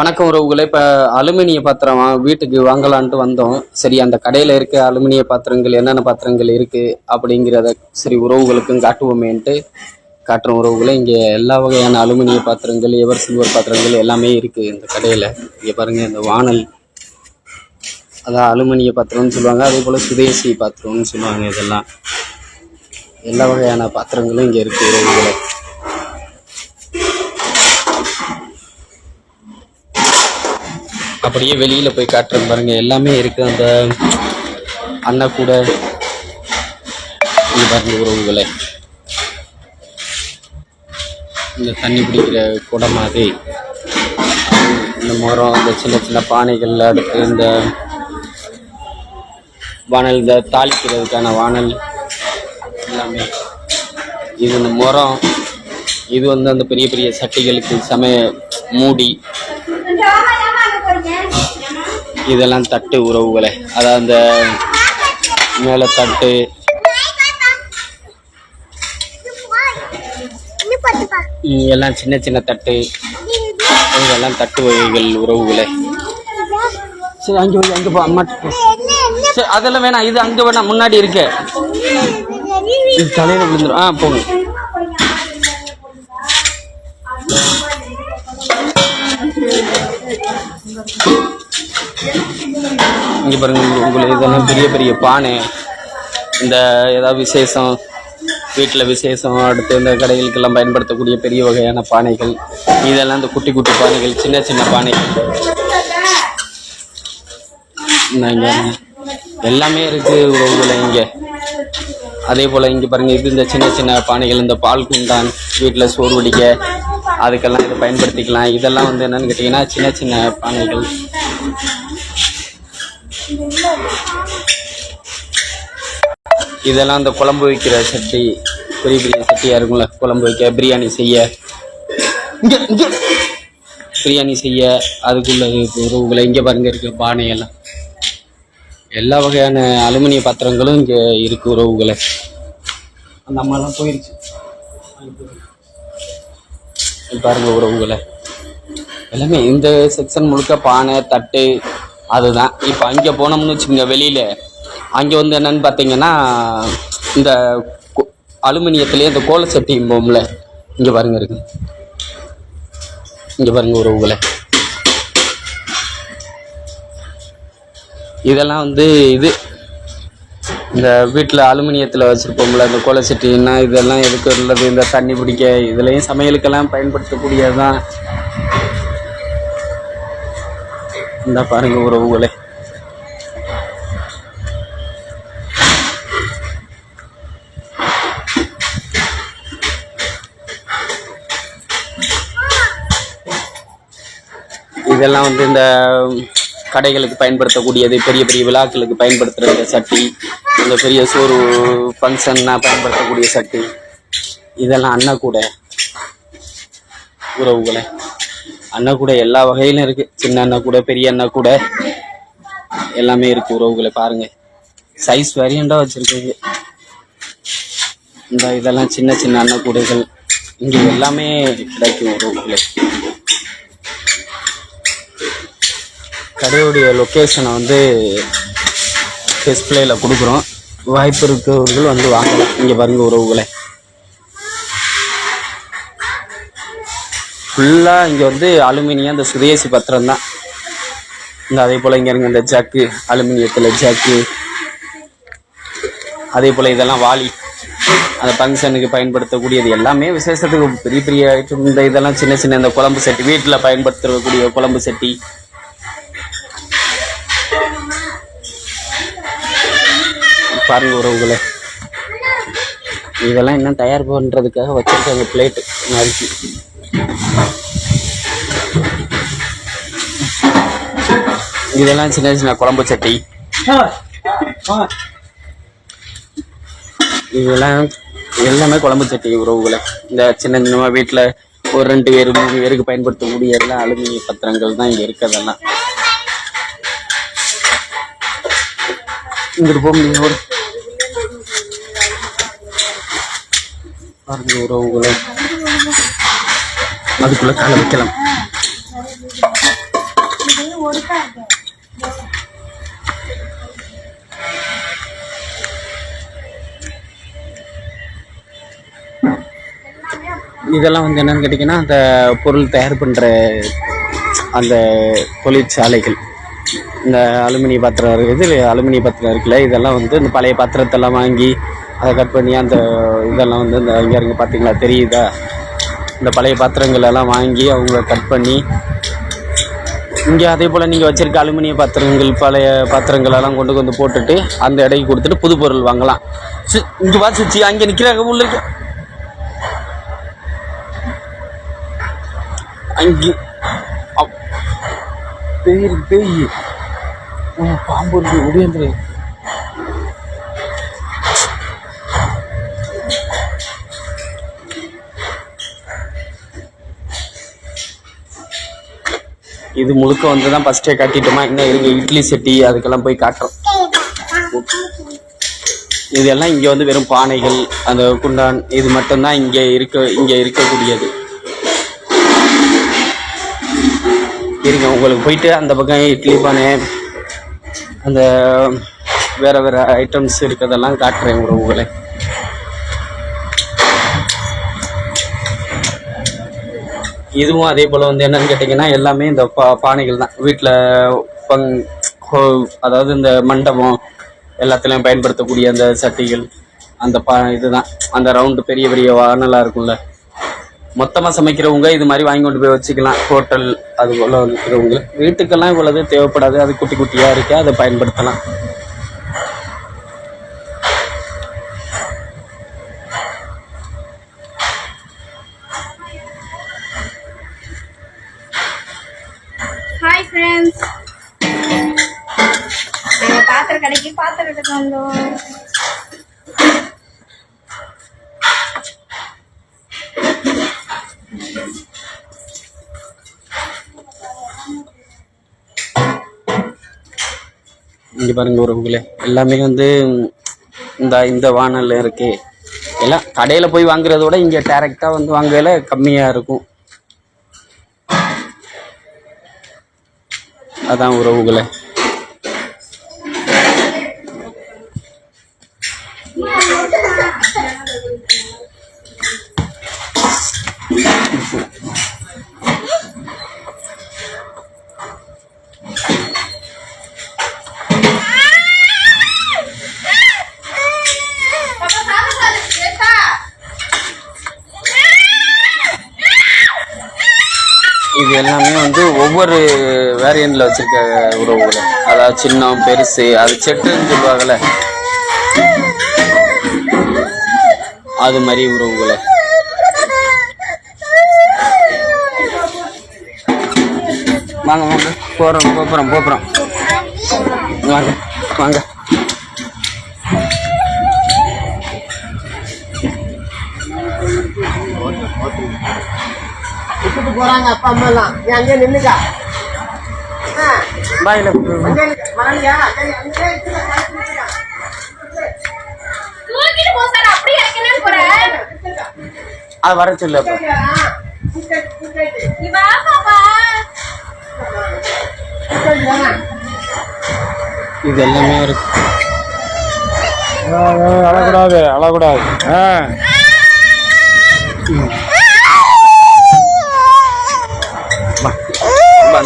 வணக்கம் உறவுகளே. இப்போ அலுமினிய பாத்திரம் வா- வீட்டுக்கு வாங்கலான்ட்டு வந்தோம். சரி அந்த கடையில் இருக்க அலுமினிய பாத்திரங்கள் என்னென்ன பாத்திரங்கள் இருக்குது அப்படிங்கிறத சரி உறவுகளுக்கும் காட்டுவோமேன்ட்டு காட்டுற உறவுகளை. இங்கே எல்லா வகையான அலுமினிய பாத்திரங்கள் எவர் சில்வர் பாத்திரங்கள் எல்லாமே இருக்குது இந்த கடையில். இங்கே பாருங்கள் இந்த வானல். அதான் அலுமினிய பாத்திரம்னு சொல்லுவாங்க. அதே போல் சுதேசி பாத்திரம்னு சொல்லுவாங்க இதெல்லாம். எல்லா வகையான பாத்திரங்களும் இங்கே இருக்குது உறவுகளை. அப்படியே வெளியில் போய் காட்டுறேன் பாருங்கள் எல்லாமே இருக்குது அந்த அண்ணா கூட இது பாருங்க உறவுகளை இந்த தண்ணி பிடிக்கிற குடம் மாதிரி. இந்த மரம் இந்த சின்ன சின்ன பானைகள் அடுத்து இந்த வானல் இந்த தாளிக்கிறதுக்கான வானல் எல்லாமே. இது இந்த மரம். இது வந்து அந்த பெரிய பெரிய சட்டிகளுக்கு சமய மூடி. இதெல்லாம் தட்டு உறவுகளை. அதாவது அந்த மேலே தட்டு. எல்லாம் சின்ன சின்ன தட்டு. இதெல்லாம் தட்டு வகைகள் உறவுகளே. சரி அங்கே போய் அங்கே போ அம்மா சரி அதெல்லாம் வேணாம். இது அங்கே வேணாம். முன்னாடி இருக்கு. இது தலையில் விழுந்துடும் ஆ போங்க. பாருங்கள் உங்களுக்கு இதெல்லாம் பெரிய பெரிய பானை. இந்த ஏதாவது விசேஷம் வீட்டில் விசேஷம் அடுத்து இந்த கடைகளுக்கெல்லாம் பயன்படுத்தக்கூடிய பெரிய வகையான பானைகள். இதெல்லாம் இந்த குட்டி குட்டி பானைகள் சின்ன சின்ன பானைகள். எல்லாமே இருக்குது உங்களை இங்கே. அதே போல் இங்கே பாருங்கள் இது இந்த சின்ன சின்ன பானைகள் இந்த பால் குண்டான் வீட்டில் சோறு வடிக்க அதுக்கெல்லாம் இதை பயன்படுத்திக்கலாம். இதெல்லாம் வந்து என்னென்னு கேட்டிங்கன்னா சின்ன சின்ன பானைகள். இதெல்லாம் அந்த குழம்பு வைக்கிற சட்டி பெரிய பெரிய சட்டியாக இருக்கும்ல குழம்பு வைக்க பிரியாணி செய்ய. இங்கே பிரியாணி செய்ய அதுக்குள்ள உறவுகளை இங்கே பாருங்க இருக்கு பானையெல்லாம். எல்லா வகையான அலுமினிய பாத்திரங்களும் இங்கே இருக்கு உறவுகளை. அந்த அம்மாலாம் போயிருச்சு. பாருங்க உறவுகளை. எல்லாமே இந்த செக்ஷன் முழுக்க பானை தட்டு அதுதான். இப்போ அங்கே போனோம்னு வச்சுக்கோங்க வெளியில். அங்கே வந்து என்னன்னு பார்த்தீங்கன்னா இந்த கோ அலுமினியத்திலே இந்த கோல சட்டிம்போம்ல இங்கே பாருங்க இருக்கு. இங்கே பாருங்க உறவுகளை இதெல்லாம் வந்து இது இந்த வீட்டில் அலுமினியத்தில் வச்சுருப்போம்ல இந்த கோல சட்டின்னா இதெல்லாம் எதுக்கு உள்ளது? இந்த தண்ணி பிடிக்க இதுலேயும் சமையலுக்கெல்லாம் பயன்படுத்தக்கூடியதான் இந்த பாருங்க உறவுகளே. இதெல்லாம் வந்து இந்த கடைகளுக்கு பயன்படுத்தக்கூடியது பெரிய பெரிய விழாக்களுக்கு பயன்படுத்துகிற இந்த சட்டி இந்த பெரிய சோறு ஃபங்க்ஷன்னா பயன்படுத்தக்கூடிய சட்டி. இதெல்லாம் அண்ணா கூட. உறவுகளை. அண்ணா கூட எல்லா வகையிலும் இருக்கு. சின்ன அண்ணா கூட பெரிய அண்ணா கூட. எல்லாமே இருக்கு உறவுகளை பாருங்க. சைஸ் வேரியண்டா வச்சிருக்கீங்க இந்த இதெல்லாம் சின்ன சின்ன அண்ணா கூடைகள். இங்க எல்லாமே கிடைக்கும் உறவுகளை. கடையுடைய லொக்கேஷனை வந்து டிஸ்பிளேல கொடுக்குறோம். வாய்ப்பு இருக்கிறவர்கள் வந்து வாங்கலாம். இங்கே பாருங்க உறவுகளை. ஃபுல்லாக இங்கே வந்து அலுமினியம் இந்த சுதேசி பத்திரம் தான். இந்த அதே போல் இங்கே இருங்க இந்த ஜக்கு அலுமினியத்தில் ஜக்கு அதே போல் இதெல்லாம் வாளி அந்த ஃபங்க்ஷனுக்கு பயன்படுத்தக்கூடியது எல்லாமே விசேஷத்துக்கு பெரிய பெரிய ஐட்டம் இந்த இதெல்லாம் சின்ன சின்ன இந்த குழம்பு சட்டி வீட்டில் பயன்படுத்தக்கூடிய குழம்பு சட்டி. பாருங்க உறவுகளை இதெல்லாம் இன்னும் தயார் பண்ணுறதுக்காக வச்சுருக்காங்க பிளேட்டு நறுக்கி இதெல்லாம் சின்ன சின்ன குழம்பு சட்டி. இதெல்லாம் எல்லாமே குழம்பு சட்டி உறவுகளை. இந்த சின்ன சின்ன வீட்டில் ஒரு ரெண்டு பேர் மூணு பேருக்கு பயன்படுத்தக்கூடிய எல்லாம் அலுமினிய பத்திரங்கள் தான் இங்கே இருக்கிறதெல்லாம். இங்கிட்டு போக முடியும்? ஒரு பாருங்க உறவுகளை. அதுக்குள்ள கால வைக்கலாம். இதெல்லாம் வந்து என்னன்னு கேட்டிங்கன்னா அந்த பொருள் தயார் பண்ணுற அந்த தொழிற்சாலைகள். இந்த அலுமினிய பாத்திரம் இருக்குது அலுமினிய பாத்திரம் இருக்குல்ல இதெல்லாம் வந்து இந்த பழைய பாத்திரத்தெல்லாம் வாங்கி அதை கட் பண்ணி அந்த இதெல்லாம் வந்து இந்த இங்கே இருங்க பார்த்தீங்களா தெரியுதா? இந்த பழைய பாத்திரங்கள் எல்லாம் வாங்கி அவங்கள கட் பண்ணி இங்கே அதே போல் நீங்கள் வச்சுருக்க அலுமினிய பாத்திரங்கள் பழைய பாத்திரங்கள் எல்லாம் கொண்டு வந்து போட்டுட்டு அந்த இடைக்கு கொடுத்துட்டு புது பொருள் வாங்கலாம். சி இங்கே வா சுச்சி அங்கே நிற்கிறாங்க உள்ள இருக்க. அங்கே அப்- பேய் பேய். பாம்பு இருக்கு ஒடியாந்துரு இது முழுக்க வந்து தான் ஃபஸ்ட்டே காட்டிட்டோமா? இன்னும் இருக்கு இட்லி சட்டி அதுக்கெல்லாம் போய் காட்டுறோம். இதெல்லாம் இங்கே வந்து வெறும் பானைகள் அந்த குண்டான் இது மட்டும்தான் இங்கே இருக்க இங்கே இருக்கக்கூடியது. இருங்க உங்களுக்கு போயிட்டு அந்த பக்கம் இட்லி பானை அந்த வேறு வேறு ஐட்டம்ஸ் இருக்கிறதெல்லாம் காட்டுறேன் உறவுகளை இதுவும் அதே போல் வந்து என்னன்னு கேட்டிங்கன்னா எல்லாமே இந்த பா பானைகள் தான். வீட்டில் பங் ஹோ- அதாவது இந்த மண்டபம் எல்லாத்துலேயும் பயன்படுத்தக்கூடிய அந்த சட்டிகள் அந்த பா இதுதான். அந்த ரவுண்டு பெரிய பெரிய வானலாக இருக்கும்ல. மொத்தமாக சமைக்கிறவங்க இது மாதிரி வாங்கி கொண்டு போய் வச்சுக்கலாம். ஹோட்டல் அது போல் இருக்கிறவங்க. வீட்டுக்கெல்லாம் இவ்வளவு தேவைப்படாது. அது குட்டி குட்டியாக இருக்கு அதை பயன்படுத்தலாம். பாத்திரம் இங்கே பாருங்க உறவுகளே எல்லாமே வந்து இந்த இந்த வானல் இருக்கு. எல்லாம் கடையில் போய் வாங்குறத விட இங்கே டேரெக்டாக வந்து வாங்கல கம்மியாக இருக்கும். அதான் உறவுகளை இது எல்லாமே வந்து ஒவ்வொரு வேரியண்ட்ல வச்சிருக்க உறவுகளை. அதாவது சின்னம் பெருசு அது செட்டுன்னு சொல்லுவாங்கல்ல. அது மாதிரி உறவுகளை. வாங்க வாங்க. போகிறோம் போகிறோம் போகிறோம் வாங்க வாங்க. விட்டுட்டு போறாங்க அப்பா அம்மா எல்லாம் நீ அங்கே நின்னுக்கா பாயில் வரலையா அது வர சொல்லு அப்போ. இது எல்லாமே ஒரு அழக்கூடாது அழக்கூடாது. ஆ.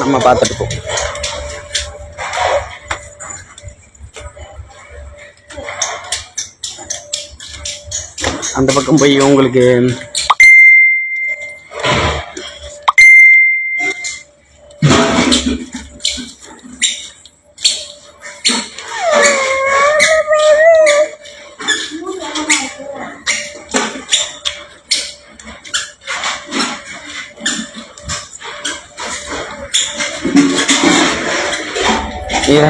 நம்ம பார்த்துட்டு போ. அந்த பக்கம் போய் உங்களுக்கு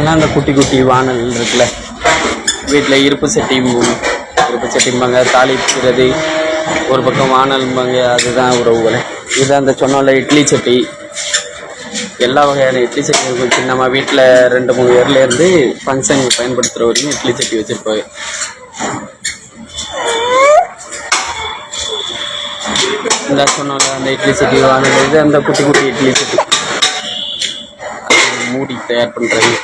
பார்த்தீங்கன்னா அந்த குட்டி குட்டி வானல் இருக்குல்ல. வீட்டில் இருப்பு சட்டி இருப்பு இருப்பு சட்டிம்பாங்க தாளிக்கிறது ஒரு பக்கம் வானல்பாங்க அதுதான் உறவுகளை. இதுதான் அந்த சொன்னோம்ல இட்லி சட்டி. எல்லா வகையான இட்லி சட்டி இருக்கும். சின்னம்மா வீட்டில் ரெண்டு மூணு பேர்லேருந்து ஃபங்க்ஷனுக்கு ஃபங்க்ஷன் பயன்படுத்துகிற வரைக்கும் இட்லி சட்டி வச்சுருப்பாங்க. இந்த சொன்னோம்ல அந்த இட்லி சட்டி வானல் இது அந்த குட்டி குட்டி இட்லி சட்டி. மூடி தயார் பண்ணுறது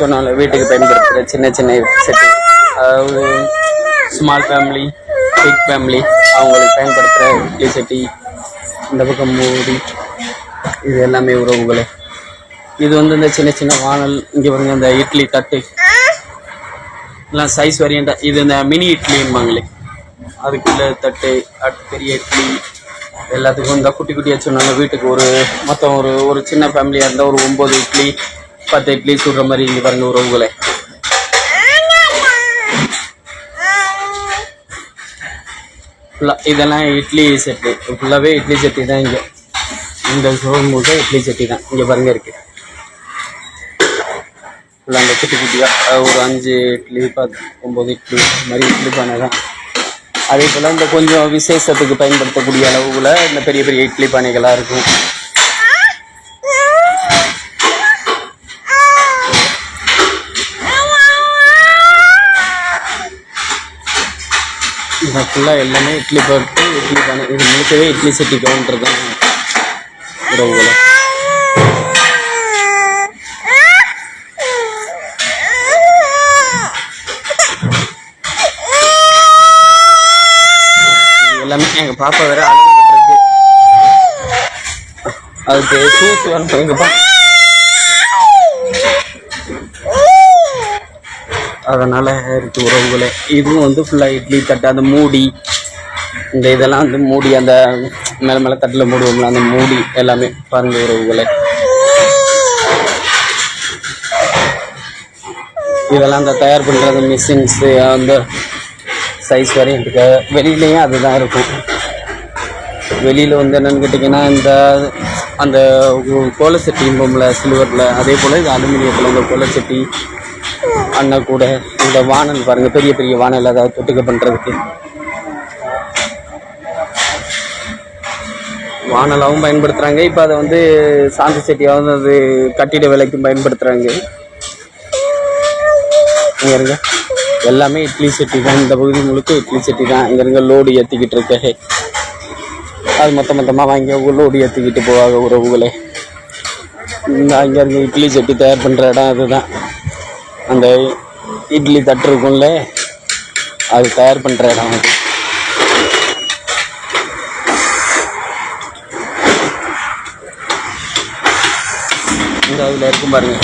சொன்னால வீட்டுக்கு பயன்படுத்துகிற சின்ன சின்ன செட்டு அதாவது ஸ்மால் ஃபேமிலி பிக் ஃபேமிலி அவங்களுக்கு பயன்படுத்துகிற இட்லி சட்டி இந்த பக்கம் மூடி இது எல்லாமே உறவுகளே. இது வந்து இந்த சின்ன சின்ன வானல் இங்கே வந்து இந்த இட்லி தட்டு. எல்லாம் சைஸ் வரையண்டா இது இந்த மினி இட்லிம்பாங்களே. அதுக்குள்ளே தட்டு அடுத்து பெரிய இட்லி எல்லாத்துக்கும் இந்த குட்டி குட்டியாக சொன்னாங்க வீட்டுக்கு ஒரு மொத்தம் ஒரு ஒரு சின்ன ஃபேமிலியாக இருந்தால் ஒரு ஒம்பது இட்லி பத்து இட்லி சுடுற மாதிரி இங்கே பாருங்க உறவுகளை ஃபுல்லாக இதெல்லாம் இட்லி செட்டு ஃபுல்லாகவே இட்லி சட்டி தான் இங்கே. இந்த ஷோரூம் முழுக்க இட்லி சட்டி தான். இங்கே பாருங்க இருக்கு. ஃபுல்லாக அந்த குட்டி குட்டியாக ஒரு அஞ்சு இட்லி பத்து ஒம்பது இட்லி இந்த மாதிரி இட்லி பானை தான். அதே போல் இந்த கொஞ்சம் விசேஷத்துக்கு பயன்படுத்தக்கூடிய அளவுல இந்த பெரிய பெரிய இட்லி பானைகளாக இருக்கும். இது ஃபுல்லாக எல்லாமே இட்லி பருப்பு இட்லி பானை இது முழுக்கவே இட்லி சட்டி கவுண்டர் தான். உறவுகளை எல்லாமே எங்கள் பாப்பா வேற அழுதுகிட்டு இருக்கு. அதுக்கு சூஸ் வரணும் எங்கள் பாப்பா. அதனால் இருக்குது உறவுகளே. இதுவும் வந்து ஃபுல்லாக இட்லி தட்டு அந்த மூடி. இந்த இதெல்லாம் வந்து மூடி அந்த மேலே மேலே தட்டில் மூடுவோம்ல அந்த மூடி எல்லாமே பாருங்கள் உறவுகளே. இதெல்லாம் அந்த தயார் பண்ணுறது மிஷின்ஸு அந்த சைஸ் வரையும் இருக்கு வெளியிலையும் அதுதான் இருக்கும். வெளியில் வந்து என்னென்னு கேட்டிங்கன்னா இந்த அந்த கோலச்சட்டி சட்டிம்போம்ல சில்வரில் அதே போல் இது அலுமினியத்தில் இந்த கோலச்சட்டி அண்ணன் கூட இந்த வானல் பாருங்கள் பெரிய பெரிய வானல் அதாவது தொட்டுக்க பண்ணுறதுக்கு வானலாகவும் பயன்படுத்துகிறாங்க இப்போ அதை வந்து சாந்தி சட்டியாகவும் அது கட்டிட வேலைக்கும் பயன்படுத்துகிறாங்க இங்கே இருங்க. எல்லாமே இட்லி செட்டி தான். இந்த பகுதி முழுக்க இட்லி செட்டி தான். இங்கே இருங்க லோடு ஏற்றிக்கிட்டு இருக்க. அது மொத்த மொத்தமாக வாங்கி லோடு ஏற்றிக்கிட்டு போவாங்க உறவுகளே. இந்த அங்கே இருங்க இட்லி செட்டி தயார் பண்ணுற இடம் அதுதான். அந்த இட்லி தட்டு இருக்கும்ல அது தயார் பண்ணுற இடம் அது. இந்த அதில் இருக்கும் பாருங்க.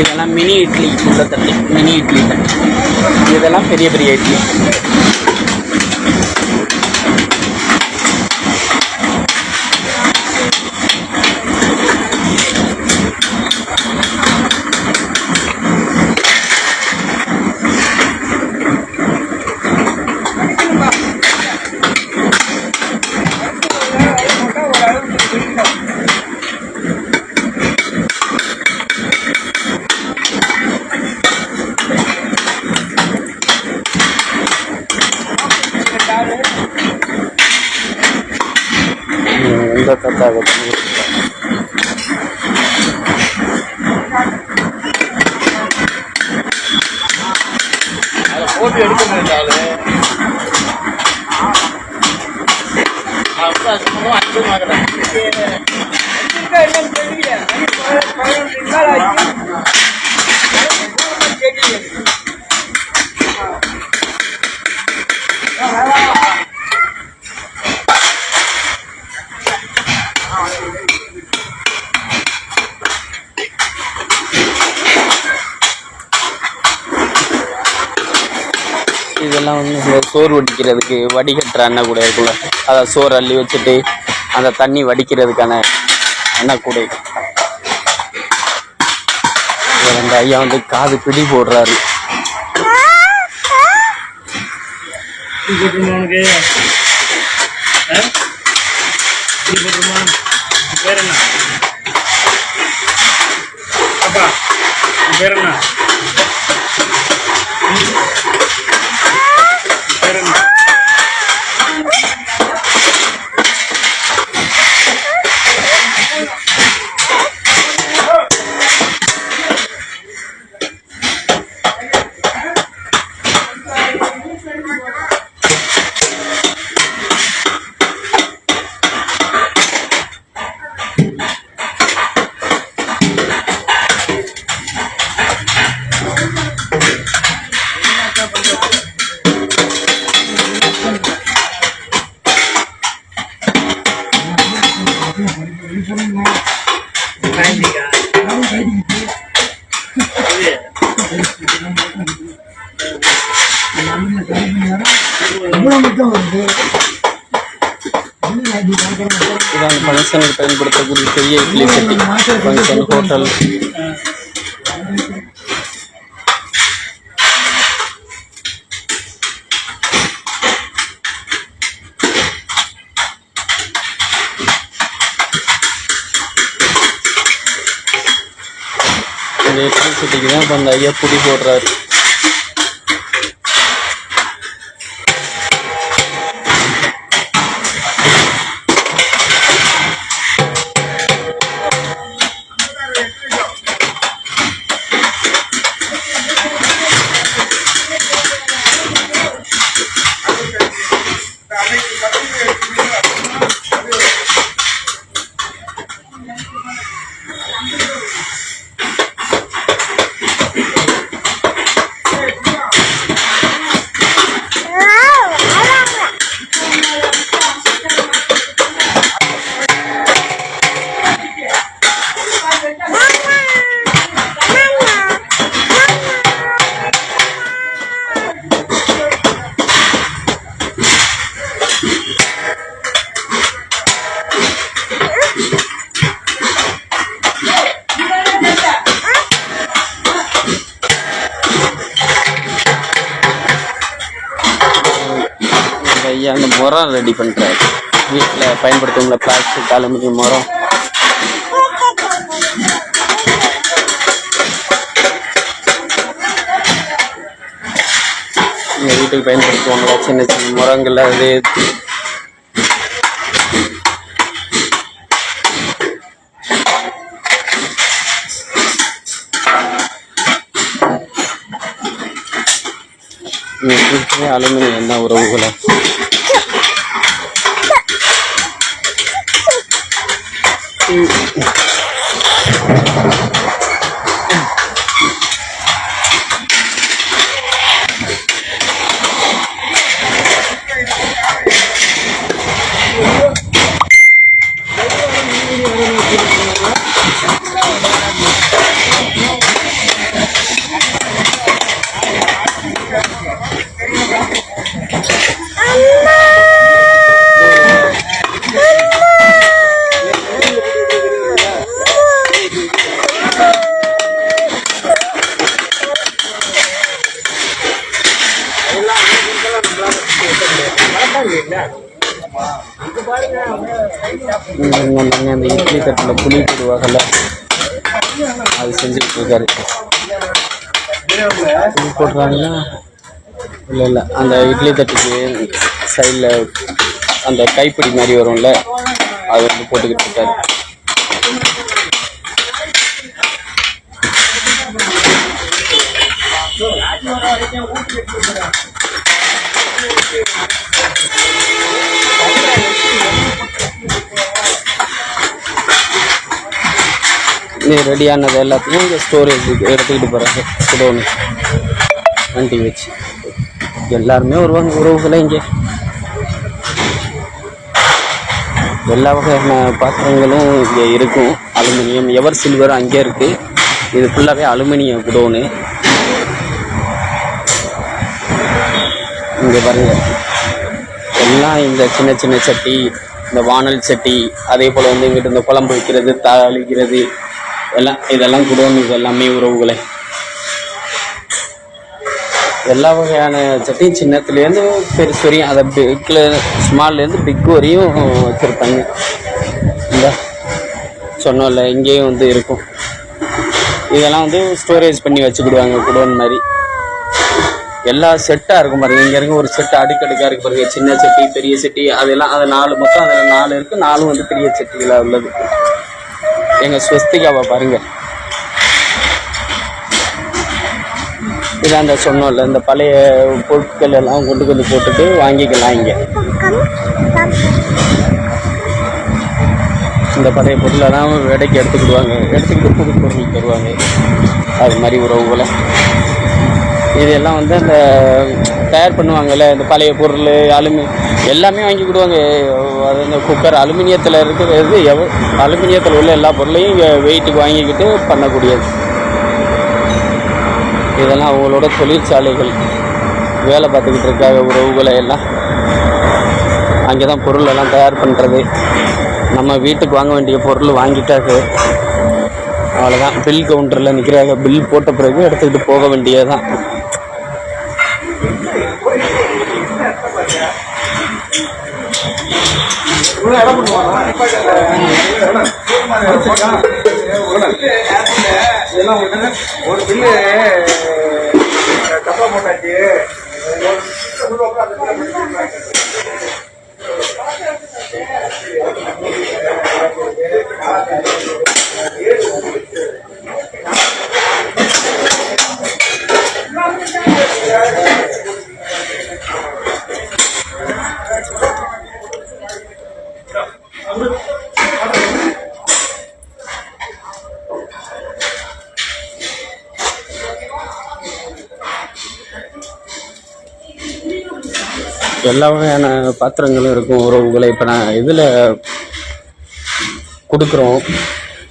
இதெல்லாம் மினி இட்லி உள்ள தட்டு மினி இட்லி தட்டு. இதெல்லாம் பெரிய பெரிய இட்லி. இந்த தட்டாக பண்ணி போட்டு எடுக்க முடியாது அதிகமாகிறேன் இதெல்லாம் சோறு வடிக்கிறதுக்கு வடிகட்டுற எண்ணெய் கூட இருக்குல்ல அதை சோறு அள்ளி வச்சுட்டு அந்த தண்ணி வடிக்கிறதுக்கான எண்ணெய் கூட அந்த ஐயா வந்து காது பிடி போடுறாரு. பேர் என்ன அப்பா பேர் என்ன? ஃபங்க்ஷனுக்கு பயன்படுத்தக்கூடிய பெரிய இட்லி சட்டி ஃபங்க்ஷன் ஹோட்டல் இந்த இட்லி சட்டிக்கு தான் இப்போ அந்த ஐயா புடி போடுறாரு. முரம் ரெடி பண்ணுறாரு வீட்டில் பயன்படுத்துவங்கள பிளாஸ்டிக் அலுமினியம் முரம். எங்கள் வீட்டுக்கு பயன்படுத்துவாங்களா? சின்ன சின்ன முரங்கள் அது அலுமினியம் தான் உறவுகளை. இங்க அந்த இட்லி தட்டுக்கு சைடில் அந்த கைப்பிடி மாதிரி வரும்ல அது வந்து போட்டுக்கிட்டு இருக்காரு. ரெடியானது எல்லாத்தையும் இங்கே ஸ்டோரேஜுக்கு எடுத்துக்கிட்டு போகிறாங்க குடோனு வண்டி வச்சு. எல்லாருமே வருவாங்க. உறவுகளை இங்கே. எல்லா வகையான பாத்திரங்களும் இங்கே இருக்கும். அலுமினியம் எவர் சில்வர் அங்கே இருக்குது இது ஃபுல்லாகவே அலுமினியம் குடோனு. இங்கே பாருங்கள் எல்லாம் இந்த சின்ன சின்ன சட்டி இந்த வானல் சட்டி அதே போல் வந்து இங்கிட்டு இந்த குழம்பு வைக்கிறது தாளிக்கிறது எல்லாம் இதெல்லாம் குடோன் இது எல்லாமே உறவுகளை. எல்லா வகையான சட்டையும் சின்னத்துலேருந்து பெருசு வரையும் அதை பிக்கில் ஸ்மால்லேருந்து பிக் வரையும் வச்சுருப்பாங்க. இந்த சொன்னோம்ல இங்கேயும் வந்து இருக்கும். இதெல்லாம் வந்து ஸ்டோரேஜ் பண்ணி வச்சுக்கிடுவாங்க குடோன் மாதிரி. எல்லா செட்டாக இருக்கும் பாருங்க. இங்கே இருக்க ஒரு செட்டு அடுக்கடுக்காக இருக்கு பாருங்க. சின்ன செட்டி பெரிய செட்டி அதெல்லாம் அது நாலு மொத்தம் அதில் நாலு இருக்குது நாலும் வந்து பெரிய செட்டிகளாக உள்ளது. எங்கள் ஸ்வஸ்திகாவை பாருங்கள் இது அந்த சொன்னோம்ல இந்த பழைய பொருட்கள் எல்லாம் கொண்டு வந்து போட்டுட்டு வாங்கிக்கலாம் இங்கே. இந்த பழைய பொருளெல்லாம் விடைக்கு எடுத்துக்கிடுவாங்க எடுத்துக்கிட்டு புது பொருள் தருவாங்க. அது மாதிரி உறவுகளை. இதெல்லாம் வந்து அந்த தயார் பண்ணுவாங்கள்ல இந்த பழைய பொருள் அலுமி எல்லாமே வாங்கிக்கிடுவாங்க அது இந்த குக்கர் அலுமினியத்தில் இருக்கிறது எவ் அலுமினியத்தில் உள்ள எல்லா பொருளையும் இங்கே வெயிட்டுக்கு வாங்கிக்கிட்டு பண்ணக்கூடியது. இதெல்லாம் அவங்களோட தொழிற்சாலைகள். வேலை பார்த்துக்கிட்டு இருக்காங்க உறவுகளை எல்லாம். அங்கே தான் பொருள் எல்லாம் தயார் பண்ணுறது நம்ம வீட்டுக்கு வாங்க வேண்டிய பொருள் வாங்கிட்டாக்கு அவ்வளோதான் பில் கவுண்டரில் நிற்கிறாங்க பில் போட்ட பிறகு எடுத்துக்கிட்டு போக வேண்டியதுதான். ஒரு பில்லு தப்பா போட்டாச்சு. எல்லா வகையான பாத்திரங்களும் இருக்கும் உறவுகளை. இப்போ நான் இதில் கொடுக்குறோம்.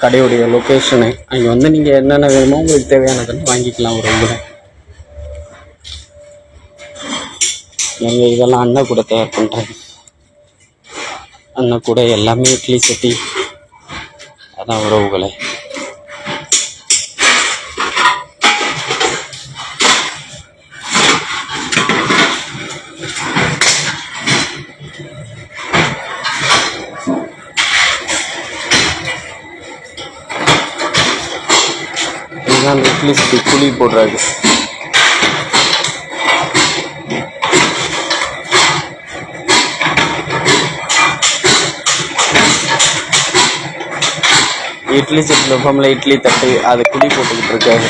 கடையுடைய லொக்கேஷனு அங்கே வந்து நீங்கள் என்னென்ன வேணுமோ உங்களுக்கு தேவையானதெல்லாம் வாங்கிக்கலாம் உறவுகளை நீங்கள் இதெல்லாம் அண்ணன் கூட தயார் பண்ணுறாங்க அண்ணன் கூட எல்லாமே இட்லி சட்டி அதான் உறவுகளை. அட்லீஸ்ட் குழி இட்லி இட்லி சட்டியில் வைப்போம்ல இட்லி தட்டு அதை குழி போட்டுக்கிட்டு இருக்காரு.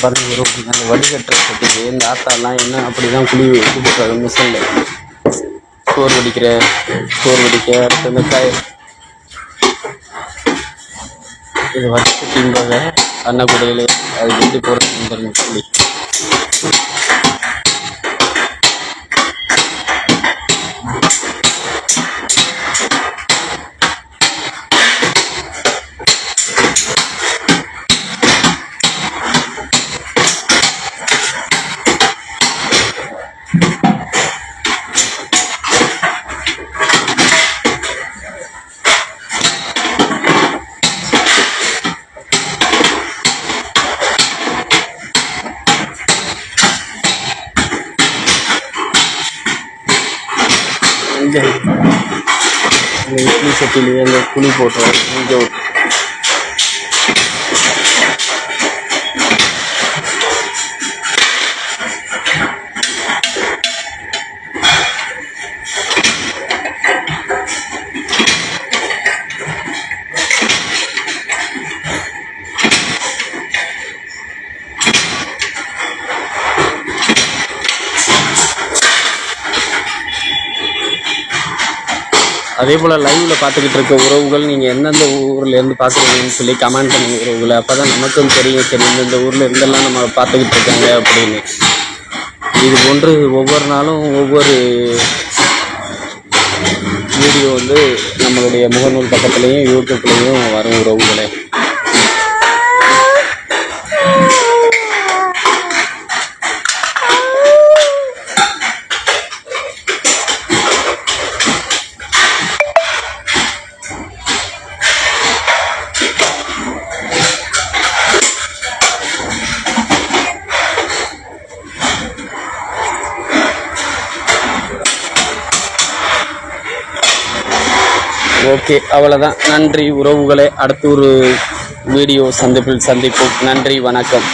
இங்கே பாருங்க ஒரு அந்த வடிகட்டுற சட்டிக்கு இந்த ஆத்தாலாம் என்ன அப்படி தான் குழி கொடுக்குறாங்க மிஷினில் சோறு வடிக்கிற சோறு வடிக்க அடுத்து இந்த காய். இது வடிகட்டின்பாங்க அன்னக்குடையில் அது எப்படி போகிறது பாருங்க சொல்லி. இந்த இட்லி சட்டிலேயே இந்த அதே போல் லைவ்ல பார்த்துக்கிட்டு இருக்க உறவுகள் நீங்கள் எந்தெந்த ஊர்ல இருந்து பார்க்குறீங்கன்னு சொல்லி கமெண்ட் பண்ணுங்க உறவுகளை. அப்போ தான் நமக்கும் தெரியும். சரி இந்தந்த ஊரில் இருந்தெல்லாம் நம்ம பார்த்துக்கிட்டு இருக்காங்க அப்படின்னு. இது போன்று ஒவ்வொரு நாளும் ஒவ்வொரு வீடியோ வந்து நம்மளுடைய முகநூல் பக்கத்துலேயும் யூடியூப்லேயும் வரும் உறவுகளை. ஓகே அவ்வளோதான் நன்றி உறவுகளே. அடுத்த ஒரு வீடியோ சந்திப்பில் சந்திப்போம். நன்றி வணக்கம்.